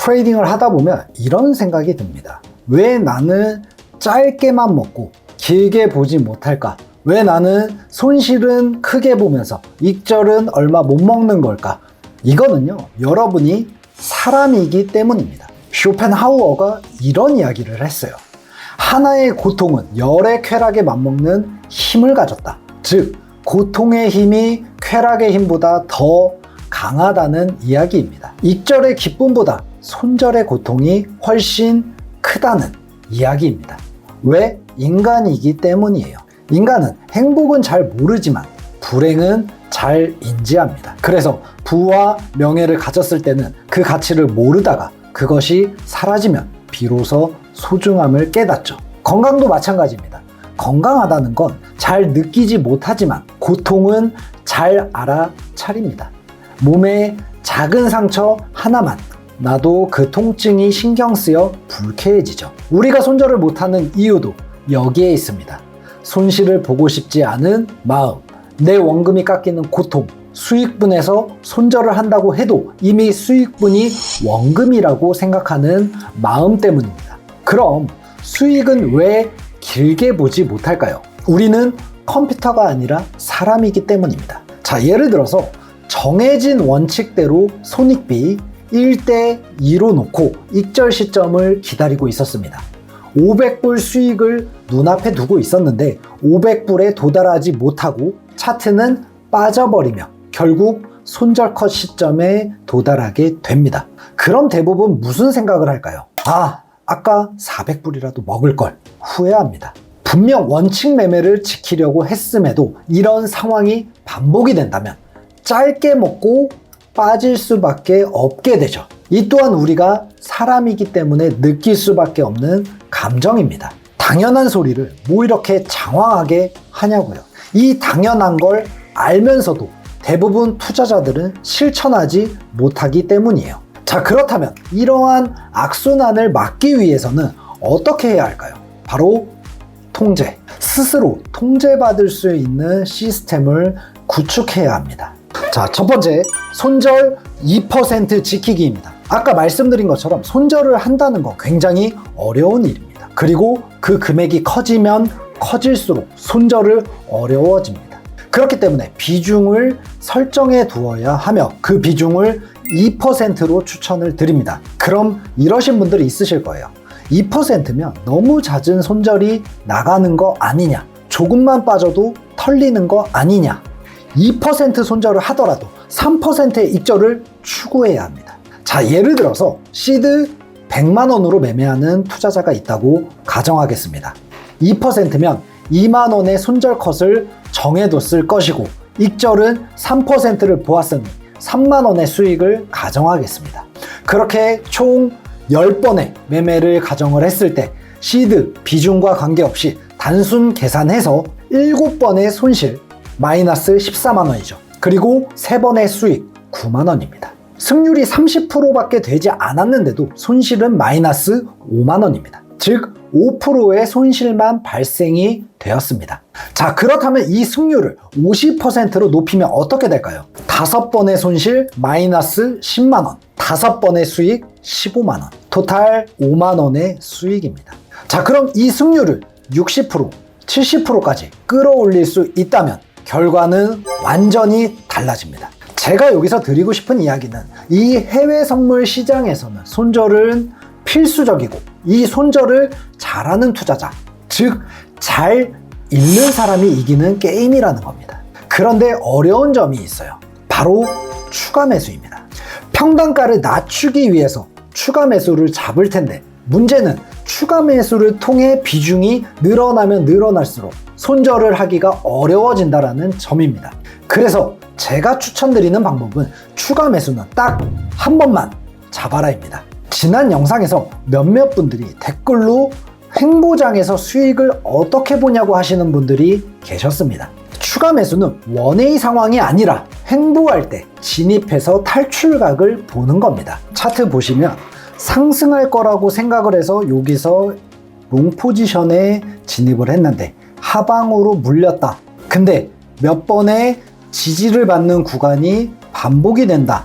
트레이딩을 하다 보면 이런 생각이 듭니다. 왜 나는 짧게만 먹고 길게 보지 못할까? 왜 나는 손실은 크게 보면서 익절은 얼마 못 먹는 걸까? 이거는요, 여러분이 사람이기 때문입니다. 쇼펜하우어가 이런 이야기를 했어요. 하나의 고통은 열의 쾌락에 맞먹는 힘을 가졌다. 즉, 고통의 힘이 쾌락의 힘보다 더 강하다는 이야기입니다. 익절의 기쁨보다 손절의 고통이 훨씬 크다는 이야기입니다. 왜? 인간이기 때문이에요. 인간은 행복은 잘 모르지만 불행은 잘 인지합니다. 그래서 부와 명예를 가졌을 때는 그 가치를 모르다가 그것이 사라지면 비로소 소중함을 깨닫죠. 건강도 마찬가지입니다. 건강하다는 건 잘 느끼지 못하지만 고통은 잘 알아차립니다. 몸에 작은 상처 하나만 나도 그 통증이 신경 쓰여 불쾌해지죠. 우리가 손절을 못하는 이유도 여기에 있습니다. 손실을 보고 싶지 않은 마음, 내 원금이 깎이는 고통, 수익분에서 손절을 한다고 해도 이미 수익분이 원금이라고 생각하는 마음 때문입니다. 그럼 수익은 왜 길게 보지 못할까요? 우리는 컴퓨터가 아니라 사람이기 때문입니다. 자, 예를 들어서 정해진 원칙대로 손익비 1대 2로 놓고 익절 시점을 기다리고 있었습니다. 500불 수익을 눈앞에 두고 있었는데 500불에 도달하지 못하고 차트는 빠져버리며 결국 손절 컷 시점에 도달하게 됩니다. 그럼 대부분 무슨 생각을 할까요? 아, 아까 400불이라도 먹을 걸 후회합니다. 분명 원칙 매매를 지키려고 했음에도 이런 상황이 반복이 된다면 짧게 먹고 빠질 수밖에 없게 되죠. 이 또한 우리가 사람이기 때문에 느낄 수밖에 없는 감정입니다. 당연한 소리를 뭐 이렇게 장황하게 하냐고요. 이 당연한 걸 알면서도 대부분 투자자들은 실천하지 못하기 때문이에요. 자, 그렇다면 이러한 악순환을 막기 위해서는 어떻게 해야 할까요? 바로 통제. 스스로 통제받을 수 있는 시스템을 구축해야 합니다. 자, 첫 번째, 손절 2% 지키기입니다. 아까 말씀드린 것처럼 손절을 한다는 건 굉장히 어려운 일입니다. 그리고 그 금액이 커지면 커질수록 손절을 어려워집니다. 그렇기 때문에 비중을 설정해 두어야 하며 그 비중을 2%로 추천을 드립니다. 그럼 이러신 분들이 있으실 거예요. 2%면 너무 잦은 손절이 나가는 거 아니냐? 조금만 빠져도 털리는 거 아니냐? 2% 손절을 하더라도 3%의 익절을 추구해야 합니다. 자, 예를 들어서 시드 100만 원으로 매매하는 투자자가 있다고 가정하겠습니다. 2%면 2만 원의 손절 컷을 정해뒀을 것이고 익절은 3%를 보았으니 3만 원의 수익을 가정하겠습니다. 그렇게 총 10번의 매매를 가정을 했을 때 시드 비중과 관계없이 단순 계산해서 7번의 손실 마이너스 14만 원이죠. 그리고 3번의 수익 9만 원입니다. 승률이 30%밖에 되지 않았는데도 손실은 마이너스 5만 원입니다. 즉 5%의 손실만 발생이 되었습니다. 자, 그렇다면 이 승률을 50%로 높이면 어떻게 될까요? 다섯 번의 손실 마이너스 10만 원, 다섯 번의 수익 15만 원, 토탈 5만 원의 수익입니다. 자, 그럼 이 승률을 60%, 70%까지 끌어올릴 수 있다면 결과는 완전히 달라집니다. 제가 여기서 드리고 싶은 이야기는 이 해외 선물 시장에서는 손절은 필수적이고 이 손절을 잘하는 투자자, 즉, 잘 읽는 사람이 이기는 게임이라는 겁니다. 그런데 어려운 점이 있어요. 바로 추가 매수입니다. 평단가를 낮추기 위해서 추가 매수를 잡을 텐데 문제는 추가 매수를 통해 비중이 늘어나면 늘어날수록 손절을 하기가 어려워진다라는 점입니다. 그래서 제가 추천드리는 방법은 추가 매수는 딱 한 번만 잡아라입니다. 지난 영상에서 몇몇 분들이 댓글로 횡보장에서 수익을 어떻게 보냐고 하시는 분들이 계셨습니다. 추가 매수는 원웨이 상황이 아니라 횡보할 때 진입해서 탈출각을 보는 겁니다. 차트 보시면 상승할 거라고 생각을 해서 여기서 롱 포지션에 진입을 했는데 하방으로 물렸다. 근데 몇 번의 지지를 받는 구간이 반복이 된다.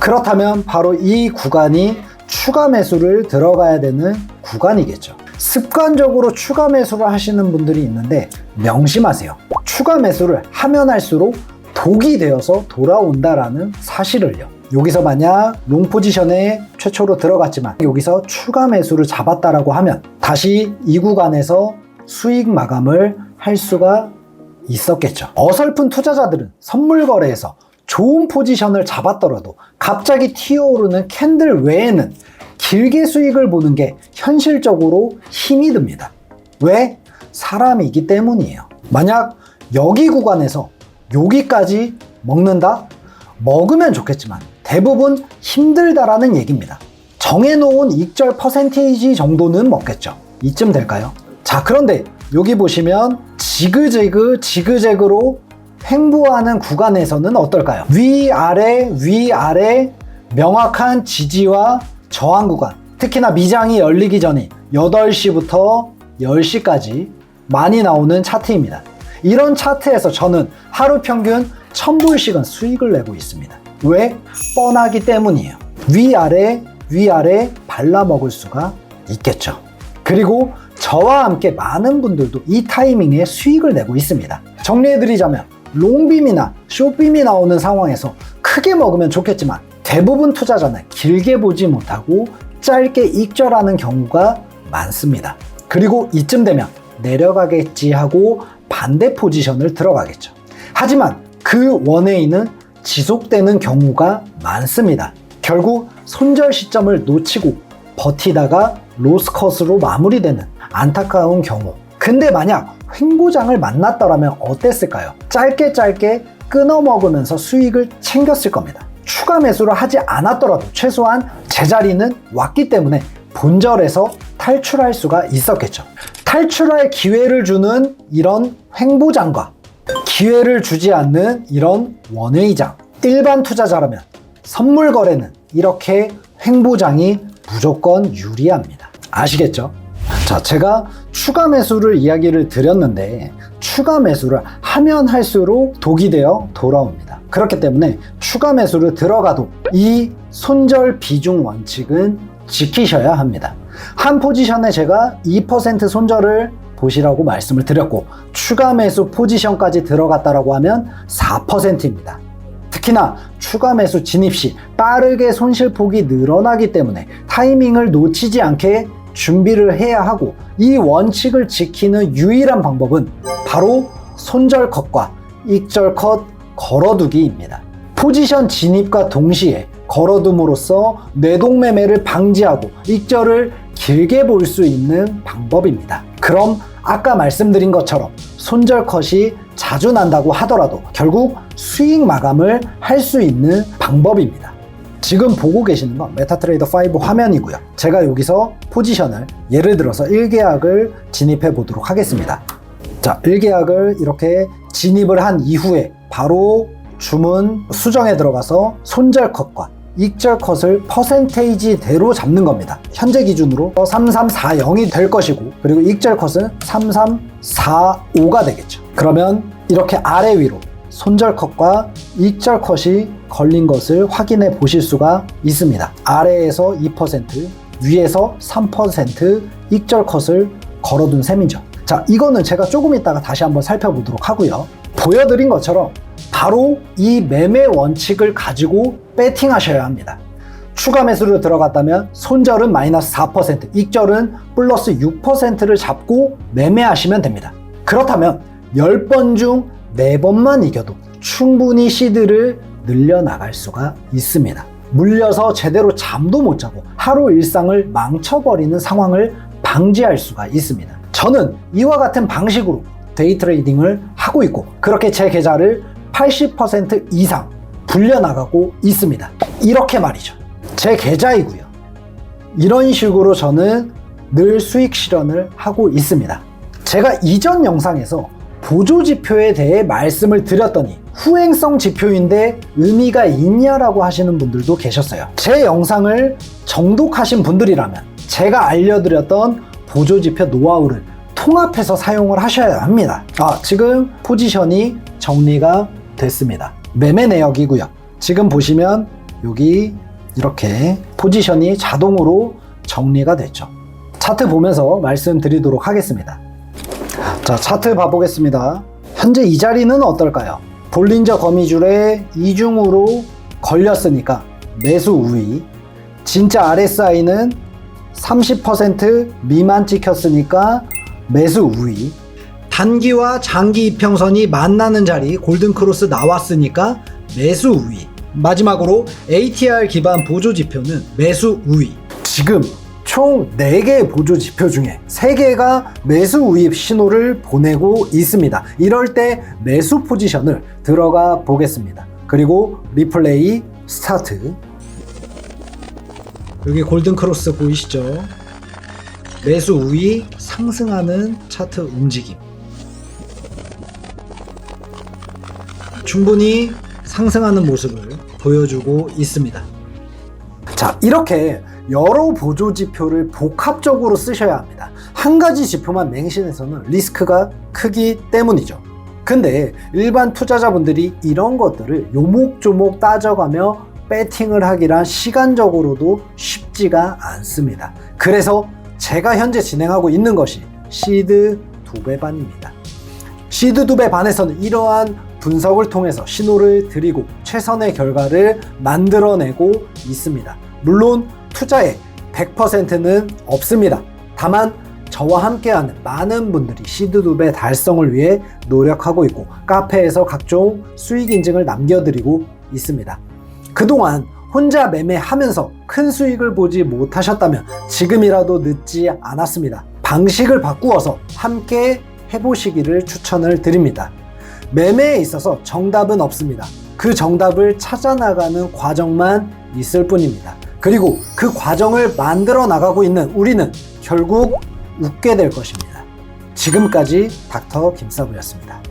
그렇다면 바로 이 구간이 추가 매수를 들어가야 되는 구간이겠죠. 습관적으로 추가 매수를 하시는 분들이 있는데 명심하세요. 추가 매수를 하면 할수록 독이 되어서 돌아온다라는 사실을요. 여기서 만약 롱 포지션에 최초로 들어갔지만 여기서 추가 매수를 잡았다라고 하면 다시 이 구간에서 수익 마감을 할 수가 있었겠죠. 어설픈 투자자들은 선물 거래에서 좋은 포지션을 잡았더라도 갑자기 튀어오르는 캔들 외에는 길게 수익을 보는 게 현실적으로 힘이 듭니다. 왜? 사람이기 때문이에요. 만약 여기 구간에서 여기까지 먹는다? 먹으면 좋겠지만 대부분 힘들다라는 얘기입니다. 정해놓은 익절 퍼센테이지 정도는 먹겠죠. 이쯤 될까요? 자, 그런데 여기 보시면 지그재그 지그재그로 횡보하는 구간에서는 어떨까요? 위아래 위아래 명확한 지지와 저항 구간 특히나 미장이 열리기 전인 8시부터 10시까지 많이 나오는 차트입니다. 이런 차트에서 저는 하루 평균 1000불씩은 수익을 내고 있습니다. 왜? 뻔하기 때문이에요. 위아래 위아래 발라먹을 수가 있겠죠. 그리고 저와 함께 많은 분들도 이 타이밍에 수익을 내고 있습니다. 정리해드리자면 롱빔이나 쇼빔이 나오는 상황에서 크게 먹으면 좋겠지만 대부분 투자자는 길게 보지 못하고 짧게 익절하는 경우가 많습니다. 그리고 이쯤 되면 내려가겠지 하고 반대 포지션을 들어가겠죠. 하지만 그 원웨이는 지속되는 경우가 많습니다. 결국 손절 시점을 놓치고 버티다가 로스컷으로 마무리되는 안타까운 경우. 근데 만약 횡보장을 만났더라면 어땠을까요? 짧게 짧게 끊어 먹으면서 수익을 챙겼을 겁니다. 추가 매수를 하지 않았더라도 최소한 제자리는 왔기 때문에 본절에서 탈출할 수가 있었겠죠. 탈출할 기회를 주는 이런 횡보장과 기회를 주지 않는 이런 원웨이장. 일반 투자자라면 선물 거래는 이렇게 횡보장이 무조건 유리합니다. 아시겠죠? 자, 제가 추가 매수를 이야기를 드렸는데 추가 매수를 하면 할수록 독이 되어 돌아옵니다. 그렇기 때문에 추가 매수를 들어가도 이 손절 비중 원칙은 지키셔야 합니다. 한 포지션에 제가 2% 손절을 보시라고 말씀을 드렸고 추가 매수 포지션까지 들어갔다라고 하면 4%입니다. 특히나 추가 매수 진입 시 빠르게 손실 폭이 늘어나기 때문에 타이밍을 놓치지 않게 준비를 해야 하고 이 원칙을 지키는 유일한 방법은 바로 손절 컷과 익절 컷 걸어두기입니다. 포지션 진입과 동시에 걸어둠으로써 뇌동매매를 방지하고 익절을 길게 볼 수 있는 방법입니다. 그럼 아까 말씀드린 것처럼 손절 컷이 자주 난다고 하더라도 결국 수익 마감을 할 수 있는 방법입니다. 지금 보고 계시는 건 메타트레이더 5 화면이고요. 제가 여기서 포지션을 예를 들어서 1계약을 진입해 보도록 하겠습니다. 자, 1계약을 이렇게 진입을 한 이후에 바로 주문 수정에 들어가서 손절 컷과 익절 컷을 퍼센테이지대로 잡는 겁니다. 현재 기준으로 3340이 될 것이고 그리고 익절 컷은 3345가 되겠죠. 그러면 이렇게 아래 위로 손절 컷과 익절 컷이 걸린 것을 확인해 보실 수가 있습니다. 아래에서 2%, 위에서 3% 익절 컷을 걸어둔 셈이죠. 자, 이거는 제가 조금 이따가 다시 한번 살펴보도록 하고요. 보여드린 것처럼 바로 이 매매 원칙을 가지고 배팅하셔야 합니다. 추가 매수를 들어갔다면 손절은 마이너스 4%, 익절은 플러스 6%를 잡고 매매하시면 됩니다. 그렇다면 10번 중 4번만 이겨도 충분히 시드를 늘려나갈 수가 있습니다. 물려서 제대로 잠도 못 자고 하루 일상을 망쳐버리는 상황을 방지할 수가 있습니다. 저는 이와 같은 방식으로 데이 트레이딩을 하고 있고 그렇게 제 계좌를 80% 이상 불려나가고 있습니다. 이렇게 말이죠. 제 계좌이고요. 이런 식으로 저는 늘 수익 실현을 하고 있습니다. 제가 이전 영상에서 보조 지표에 대해 말씀을 드렸더니 후행성 지표인데 의미가 있냐라고 하시는 분들도 계셨어요. 제 영상을 정독하신 분들이라면 제가 알려드렸던 보조 지표 노하우를 통합해서 사용을 하셔야 합니다. 아, 지금 포지션이 정리가 됐습니다. 매매 내역이고요. 지금 보시면 여기 이렇게 포지션이 자동으로 정리가 됐죠. 차트 보면서 말씀드리도록 하겠습니다. 자, 차트 봐보겠습니다. 현재 이 자리는 어떨까요? 볼린저 거미줄에 이중으로 걸렸으니까 매수 우위. 진짜 RSI는 30% 미만 찍혔으니까 매수 우위. 단기와 장기 이평선이 만나는 자리 골든크로스 나왔으니까 매수 우위. 마지막으로 ATR 기반 보조 지표는 매수 우위. 지금 총 4개의 보조 지표 중에 3개가 매수 우입 신호를 보내고 있습니다. 이럴 때 매수 포지션을 들어가 보겠습니다. 그리고 리플레이 스타트. 여기 골든 크로스 보이시죠? 매수 우위 상승하는 차트 움직임. 충분히 상승하는 모습을 보여주고 있습니다. 자, 이렇게 여러 보조 지표를 복합적으로 쓰셔야 합니다. 한 가지 지표만 맹신해서는 리스크가 크기 때문이죠. 근데 일반 투자자분들이 이런 것들을 요목조목 따져가며 배팅을 하기란 시간적으로도 쉽지가 않습니다. 그래서 제가 현재 진행하고 있는 것이 시드 두 배 반입니다. 시드 두 배 반에서는 이러한 분석을 통해서 신호를 드리고 최선의 결과를 만들어내고 있습니다. 물론 투자에 100%는 없습니다. 다만 저와 함께하는 많은 분들이 시드 두배 달성을 위해 노력하고 있고 카페에서 각종 수익 인증을 남겨드리고 있습니다. 그동안 혼자 매매하면서 큰 수익을 보지 못하셨다면 지금이라도 늦지 않았습니다. 방식을 바꾸어서 함께 해보시기를 추천을 드립니다. 매매에 있어서 정답은 없습니다. 그 정답을 찾아 나가는 과정만 있을 뿐입니다. 그리고 그 과정을 만들어 나가고 있는 우리는 결국 웃게 될 것입니다. 지금까지 닥터 김사부였습니다.